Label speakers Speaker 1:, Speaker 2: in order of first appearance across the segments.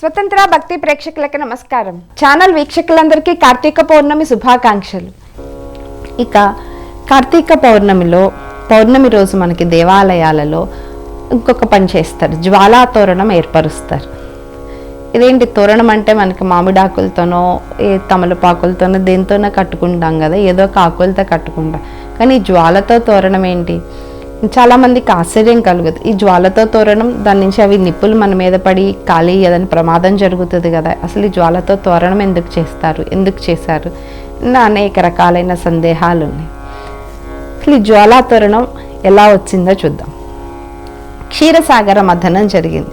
Speaker 1: స్వతంత్ర భక్తి ప్రేక్షకులకు నమస్కారం. ఛానల్ వీక్షకులందరికీ కార్తీక పౌర్ణమి శుభాకాంక్షలు. ఇక కార్తీక పౌర్ణమిలో పౌర్ణమి రోజు మనకి దేవాలయాలలో ఇంకొక పని చేస్తారు. జ్వాలా తోరణం ఏర్పరుస్తారు. ఇదేంటి తోరణం అంటే మనకి మామిడాకులతోనో ఏ తమలపాకులతోనో దేంతోనో కట్టుకుంటాం కదా ఏదో ఒక ఆకులతో కట్టుకుంటాం. కానీ జ్వాలతో తోరణం ఏంటి? చాలామందికి ఆశ్చర్యం కలుగుతుంది ఈ జ్వాలతో తోరణం దాని నుంచి అవి నిప్పులు మన మీద పడి ఖాళీ ఏదైనా ప్రమాదం జరుగుతుంది కదా. అసలు ఈ జ్వాలతో తోరణం ఎందుకు చేస్తారు? ఎందుకు చేశారు? నా అనేక రకాలైన సందేహాలు ఉన్నాయి. అసలు ఈ జ్వాలా తోరణం ఎలా వచ్చిందో చూద్దాం. క్షీరసాగర మథనం జరిగింది.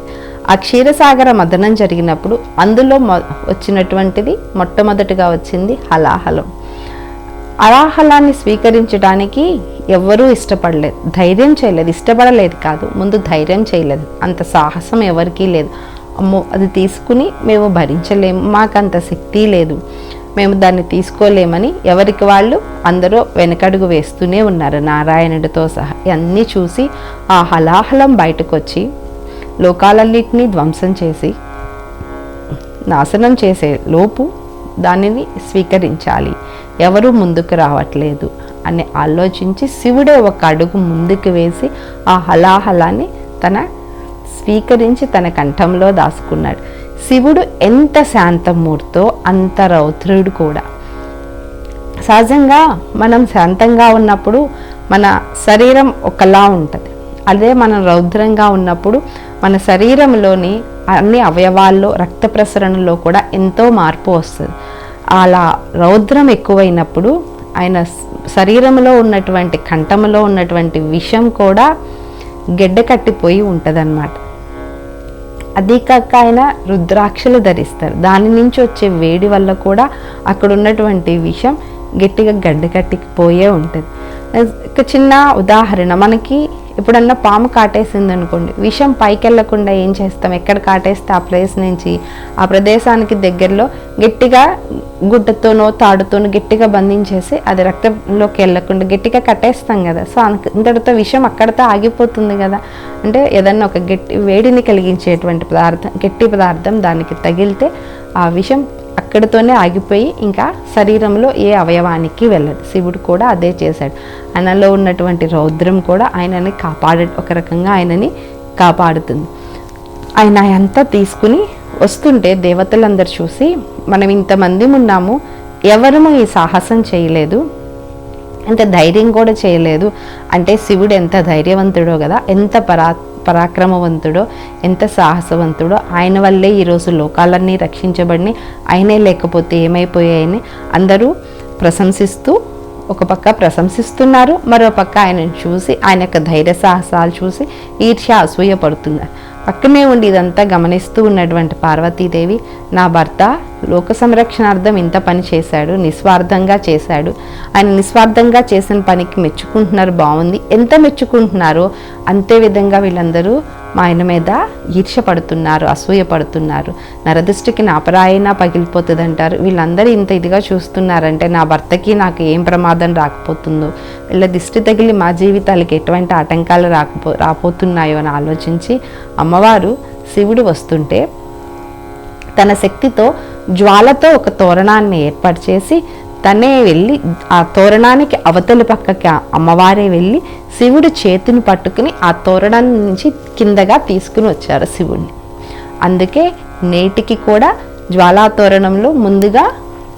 Speaker 1: ఆ క్షీరసాగర మథనం జరిగినప్పుడు అందులో మొ వచ్చినటువంటిది మొట్టమొదటిగా వచ్చింది హలాహలం. అలాహలాన్ని స్వీకరించడానికి ఎవ్వరూ ఇష్టపడలేదు. ధైర్యం చేయలేదు. ఇష్టపడలేదు కాదు. ముందు ధైర్యం చేయలేదు. అంత సాహసం ఎవరికీ లేదు. అమ్మో అది తీసుకుని మేము భరించలేము. మాకు అంత శక్తి లేదు. మేము దాన్ని తీసుకోలేమని ఎవరికి వాళ్ళు అందరూ వెనకడుగు వేస్తూనే ఉన్నారు. నారాయణుడితో సహా అన్నీ చూసి ఆ హలాహలం బయటకు వచ్చి లోకాలన్నింటినీ ధ్వంసం చేసి నాశనం చేసే లోపు దానిని స్వీకరించాలి. ఎవరు ముందుకు రావట్లేదు అని ఆలోచించి శివుడే ఒక అడుగు ముందుకు వేసి ఆ హలాహలాన్ని తన స్వీకరించి తన కంఠంలో దాచుకున్నాడు శివుడు ఎంత శాంతమూర్తో అంత రౌద్రుడు కూడా. సహజంగా మనం శాంతంగా ఉన్నప్పుడు మన శరీరం ఒకలా ఉంటుంది. అదే మనం రౌద్రంగా ఉన్నప్పుడు మన శరీరంలోని అన్ని అవయవాల్లో రక్త ప్రసరణలో కూడా ఎంతో మార్పు వస్తుంది. అలా రౌద్రం ఎక్కువైనప్పుడు ఆయన శరీరంలో ఉన్నటువంటి కంఠంలో ఉన్నటువంటి విషం కూడా గెడ్డ కట్టిపోయి ఉంటుందన్నమాట. అదీ కాక ఆయన రుద్రాక్షలు ధరిస్తారు. దాని నుంచి వచ్చే వేడి వల్ల కూడా అక్కడ ఉన్నటువంటి విషం గట్టిగా గడ్డ కట్టిపోయే ఉంటుంది. ఒక చిన్న ఉదాహరణ. మనకి ఎప్పుడన్నా పాము కాటేసింది అనుకోండి విషం పైకి వెళ్ళకుండా ఏం చేస్తాం? ఎక్కడ కాటేస్తే ఆ ప్లేస్ నుంచి ఆ ప్రదేశానికి దగ్గరలో గట్టిగా గుడ్డతోనో తాడుతోనో గట్టిగా బంధించేసి అది రక్తంలోకి వెళ్ళకుండా గట్టిగా కట్టేస్తాం కదా. సో అంతటితో విషం అక్కడితో ఆగిపోతుంది కదా. అంటే ఏదన్నా ఒక గట్టి వేడిని కలిగించేటువంటి పదార్థం గట్టి పదార్థం దానికి తగిలితే ఆ విషం అక్కడితోనే ఆగిపోయి ఇంకా శరీరంలో ఏ అవయవానికి వెళ్ళదు. శివుడు కూడా అదే చేశాడు. ఆయనలో ఉన్నటువంటి రౌద్రం కూడా ఆయనని కాపాడ ఒక రకంగా ఆయనని కాపాడుతుంది. ఆయన అంతా తీసుకుని వస్తుంటే దేవతలందరూ చూసి మనం ఇంతమంది ఉన్నాము ఎవరము ఈ సాహసం చేయలేదు? ఎంత ధైర్యం కూడా చేయలేదు? అంటే శివుడు ఎంత ధైర్యవంతుడో కదా ఎంత పరా పరాక్రమవంతుడో ఎంత సాహసవంతుడో ఆయన వల్లే ఈరోజు లోకాలన్నీ రక్షించబడి ఆయనే లేకపోతే ఏమైపోయాయని అందరూ ప్రశంసిస్తూ ఒక పక్క ప్రశంసిస్తున్నారు మరో పక్క ఆయనను చూసి ఆయన యొక్క ధైర్య సాహసాలు చూసి ఈర్ష్య అసూయ పడుతున్నారు. పక్కనే ఉండి ఇదంతా గమనిస్తూ ఉన్నటువంటి పార్వతీదేవి నా భర్త లోక సంరక్షణార్థం ఇంత పని చేశాడు నిస్వార్థంగా చేశాడు. ఆయన నిస్వార్థంగా చేసిన పనికి మెచ్చుకుంటున్నారు బాగుంది ఎంత మెచ్చుకుంటున్నారో అంతే విధంగా వీళ్ళందరూ మా ఆయన మీద ఈర్షపడుతున్నారు అసూయ పడుతున్నారు నరదృష్టికి నా అపరాయన పగిలిపోతుంది అంటారు వీళ్ళందరూ ఇంత ఇదిగా చూస్తున్నారంటే నా భర్తకి నాకు ఏం ప్రమాదం రాకపోతుందో? వీళ్ళ దిష్టి తగిలి మా జీవితాలకి ఎటువంటి ఆటంకాలు రాకపో రాపోతున్నాయో అని ఆలోచించి అమ్మవారు శివుడు వస్తుంటే తన శక్తితో జ్వాలతో ఒక తోరణాన్ని ఏర్పాటు చేసి తనే వెళ్ళి ఆ తోరణానికి అవతలి పక్కకి అమ్మవారే వెళ్ళి శివుడు చేతిని పట్టుకుని ఆ తోరణం నుంచి కిందగా తీసుకుని వచ్చారు శివుడిని అందుకే నేటికి కూడా జ్వాలా తోరణంలో ముందుగా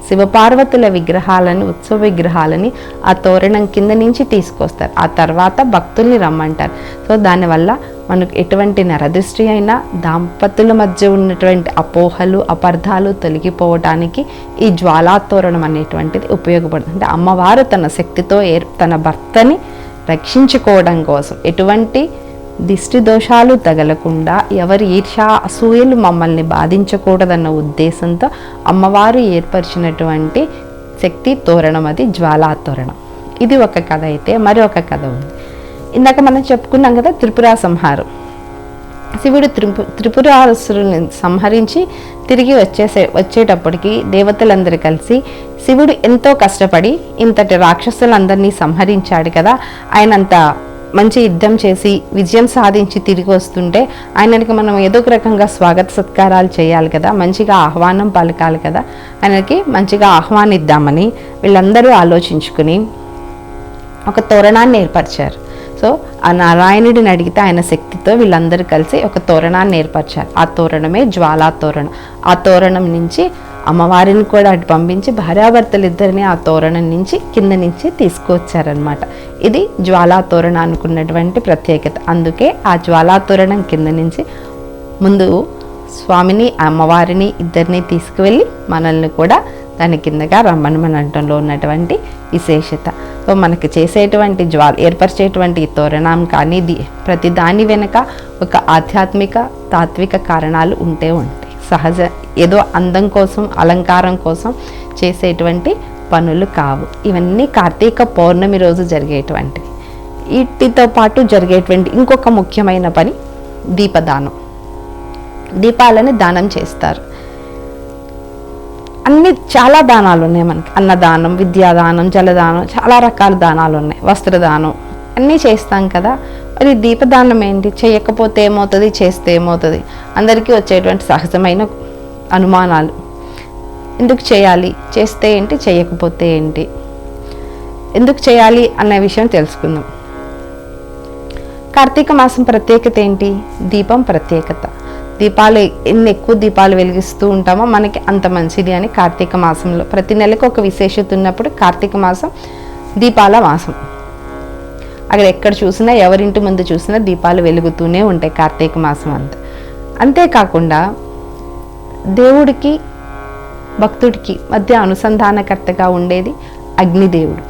Speaker 1: శివపార్వతుల విగ్రహాలను ఉత్సవ విగ్రహాలని ఆ తోరణం కింద నుంచి తీసుకొస్తారు. ఆ తర్వాత భక్తుల్ని రమ్మంటారు. సో దానివల్ల మనకు ఎటువంటి నరదృష్టి అయినా దాంపతుల మధ్య ఉన్నటువంటి అపోహలు అపార్థాలు తొలగిపోవటానికి ఈ జ్వాలాతోరణం అనేటువంటిది ఉపయోగపడుతుంది. అంటే అమ్మవారు తన శక్తితో ఏర్ తన భర్తని రక్షించుకోవడం కోసం ఎటువంటి దిష్టి దోషాలు తగలకుండా ఎవరి ఈర్షా అసూయలు మమ్మల్ని బాధించకూడదన్న ఉద్దేశంతో అమ్మవారు ఏర్పరిచినటువంటి శక్తి తోరణం అది జ్వాలా తోరణం ఇది ఒక కథ అయితే మరొక కథ ఉంది. ఇందాక మనం చెప్పుకున్నాం కదా త్రిపుర సంహారం. శివుడు త్రిపు త్రిపురాసురుని సంహరించి తిరిగి వచ్చేసే వచ్చేటప్పటికి దేవతలందరూ కలిసి శివుడు ఎంతో కష్టపడి ఇంతటి రాక్షసులందరినీ సంహరించాడు కదా. ఆయన అంత మంచి యుద్ధం చేసి విజయం సాధించి తిరిగి వస్తుంటే ఆయనకి మనం ఏదో ఒక రకంగా స్వాగత సత్కారాలు చేయాలి కదా. మంచిగా ఆహ్వానం పలకాలి కదా. ఆయనకి మంచిగా ఆహ్వానిద్దామని వీళ్ళందరూ ఆలోచించుకుని ఒక తోరణాన్ని ఏర్పరిచారు. సో ఆ నారాయణుడిని అడిగితే ఆయన శక్తితో వీళ్ళందరూ కలిసి ఒక తోరణాన్ని ఏర్పరిచారు. ఆ తోరణమే జ్వాలా తోరణం. ఆ తోరణం నుంచి అమ్మవారిని కూడా అటు పంపించి భార్యాభర్తలు ఇద్దరిని ఆ తోరణం నుంచి కింద నుంచి తీసుకువచ్చారనమాట ఇది జ్వాలా తోరణ అనుకున్నటువంటి ప్రత్యేకత. అందుకే ఆ జ్వాలా తోరణం కింద నుంచి ముందు స్వామిని అమ్మవారిని ఇద్దరిని తీసుకువెళ్ళి మనల్ని కూడా దాని కిందగా రమ్మని అంటంలో ఉన్నటువంటి విశేషత. సో మనకి చేసేటువంటి జ్వాల ఏర్పరిచేటువంటి తోరణం కానీ ది ప్రతి దాని వెనుక ఒక ఆధ్యాత్మిక తాత్విక కారణాలు ఉంటే ఉంటాయి. సహజ ఏదో అందం కోసం అలంకారం కోసం చేసేటువంటి పనులు కావు. ఇవన్నీ కార్తీక పౌర్ణమి రోజు జరిగేటువంటివి. వీటితో పాటు జరిగేటువంటి ఇంకొక ముఖ్యమైన పని దీపదానం. దీపాలని దానం చేస్తారు. అన్ని చాలా దానాలు ఉన్నాయి మనకి. అన్నదానం విద్యాదానం జలదానం చాలా రకాల దానాలు ఉన్నాయి. వస్త్రదానం అన్నీ చేస్తాం కదా. మరి దీపదానం ఏంటి? చేయకపోతే ఏమవుతుంది? చేస్తే ఏమవుతుంది? అందరికీ వచ్చేటువంటి సహజమైన అనుమానాలు. ఎందుకు చేయాలి? చేస్తే ఏంటి? చేయకపోతే ఏంటి? ఎందుకు చేయాలి? అనే విషయం తెలుసుకుందాం. కార్తీక మాసం ప్రత్యేకత ఏంటి? దీపం ప్రత్యేకత. దీపాలు ఎన్ని ఎక్కువ దీపాలు వెలిగిస్తూ ఉంటామో మనకి అంత మంచిది అని కార్తీక మాసంలో. ప్రతి నెలకు ఒక విశేషత ఉన్నప్పుడు కార్తీక మాసం దీపాల మాసం. అక్కడ ఎక్కడ చూసినా ఎవరింటి ముందు చూసినా దీపాలు వెలుగుతూనే ఉంటాయి కార్తీక మాసం అంతా. అంతేకాకుండా దేవుడికి భక్తుడికి మధ్య అనుసంధానకర్తగా ఉండేది అగ్నిదేవుడు.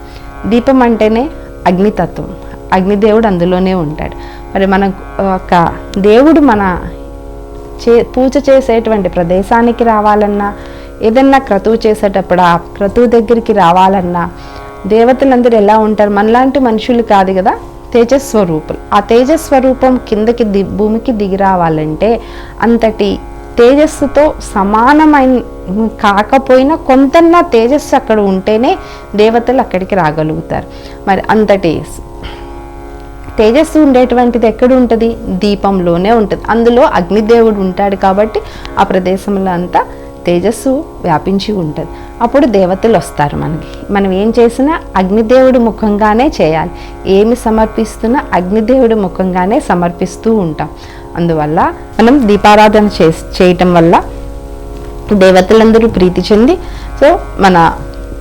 Speaker 1: దీపం అంటేనే అగ్నితత్వం. అగ్నిదేవుడు అందులోనే ఉంటాడు. మరి మన ఒక దేవుడు మన చే పూజ చేసేటువంటి ప్రదేశానికి రావాలన్నా ఏదన్నా క్రతువు చేసేటప్పుడు ఆ క్రతువు దగ్గరికి రావాలన్నా దేవతలందరూ ఎలా ఉంటారు? మనలాంటి మనుషులు కాదు కదా తేజస్వరూపులు. ఆ తేజస్వరూపం కిందకి ది భూమికి దిగి రావాలంటే అంతటి తేజస్సుతో సమానమైన కాకపోయినా కొంతన్నా తేజస్సు అక్కడ ఉంటేనే దేవతలు అక్కడికి రాగలుగుతారు. మరి అంతటి తేజస్సు ఉండేటువంటిది ఎక్కడ ఉంటుంది దీపంలోనే ఉంటుంది. అందులో అగ్నిదేవుడు ఉంటాడు కాబట్టి ఆ ప్రదేశంలో అంతా తేజస్సు వ్యాపించి ఉంటుంది. అప్పుడు దేవతలు వస్తారు మనకి. మనం ఏం చేసినా అగ్నిదేవుడి ముఖంగానే చేయాలి. ఏమి సమర్పిస్తున్నా అగ్నిదేవుడి ముఖంగానే సమర్పిస్తూ ఉంటాం. అందువల్ల మనం దీపారాధన చే చేయటం వల్ల దేవతలందరూ ప్రీతి చెంది సో మన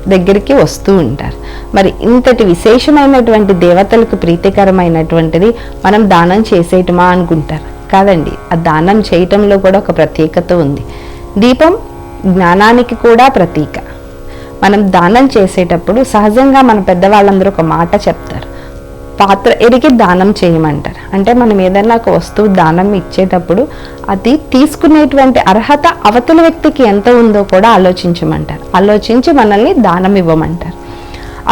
Speaker 1: దగ్గరికి వస్తూ ఉంటారు. మరి ఇంతటి విశేషమైనటువంటి దేవతలకు ప్రీతికరమైనటువంటిది మనం దానం చేసేయటమా అనుకుంటారు. కాదండి ఆ దానం చేయటంలో కూడా ఒక ప్రత్యేకత ఉంది. దీపం జ్ఞానానికి కూడా ప్రతీక. మనం దానం చేసేటప్పుడు సహజంగా మన పెద్దవాళ్ళందరూ ఒక మాట చెప్తారు. పాత్ర ఎరిగి దానం చేయమంటారు. అంటే మనం ఏదైనా ఒక వస్తువు దానం ఇచ్చేటప్పుడు అది తీసుకునేటువంటి అర్హత అవతల వ్యక్తికి ఎంత ఉందో కూడా ఆలోచించమంటారు. ఆలోచించి మనల్ని దానం ఇవ్వమంటారు.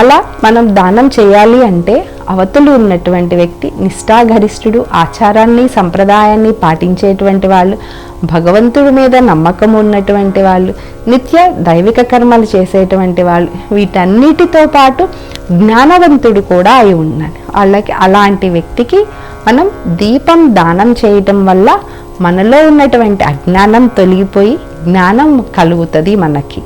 Speaker 1: అలా మనం దానం చేయాలి అంటే అవతలు ఉన్నటువంటి వ్యక్తి నిష్ఠాగరిష్ఠుడు ఆచారాన్ని సంప్రదాయాన్ని పాటించేటువంటి వాళ్ళు భగవంతుడి మీద నమ్మకం ఉన్నటువంటి వాళ్ళు నిత్య దైవిక కర్మలు చేసేటువంటి వాళ్ళు వీటన్నిటితో పాటు జ్ఞానవంతుడు కూడా అయి ఉన్నాడు. వాళ్ళకి అలాంటి వ్యక్తికి మనం దీపం దానం చేయటం వల్ల మనలో ఉన్నటువంటి అజ్ఞానం తొలగిపోయి జ్ఞానం కలుగుతుంది మనకి.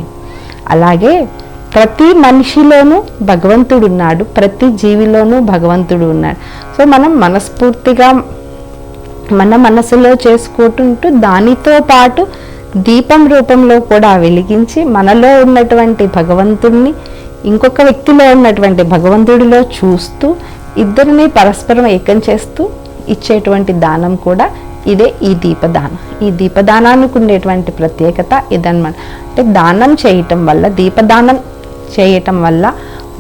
Speaker 1: అలాగే ప్రతి మనిషిలోనూ భగవంతుడు ఉన్నాడు ప్రతి జీవిలోనూ భగవంతుడు ఉన్నాడు. సో మనం మనస్ఫూర్తిగా మన మనసులో చేసుకుంటుంటూ దానితో పాటు దీపం రూపంలో కూడా వెలిగించి మనలో ఉన్నటువంటి భగవంతుడిని ఇంకొక వ్యక్తిలో ఉన్నటువంటి భగవంతుడిలో చూస్తూ ఇద్దరిని పరస్పరం ఏకం చేస్తూ ఇచ్చేటువంటి దానం కూడా ఇదే ఈ దీపదానం. ఈ దీపదానానికి ఉండేటువంటి ప్రత్యేకత ఇదన్నమాట అంటే దానం చేయటం వల్ల దీపదానం చేయటం వల్ల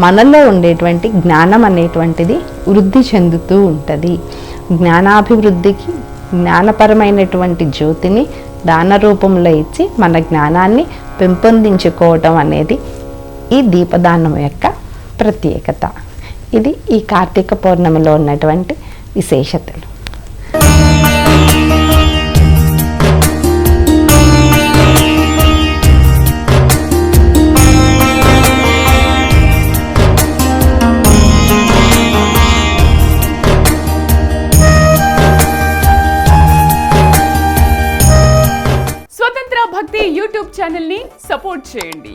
Speaker 1: మనలో ఉండేటువంటి జ్ఞానం అనేటువంటిది వృద్ధి చెందుతూ ఉంటుంది. జ్ఞానాభివృద్ధికి జ్ఞానపరమైనటువంటి జ్యోతిని దాన రూపంలో ఇచ్చి మన జ్ఞానాన్ని పెంపొందించుకోవటం అనేది ఈ దీపదానం యొక్క ప్రత్యేకత. ఇది ఈ కార్తీక పౌర్ణమిలో ఉన్నటువంటి విశేషతలు.
Speaker 2: స్వతంత్ర భక్తి యూట్యూబ్ ఛానల్ని సపోర్ట్ చేయండి.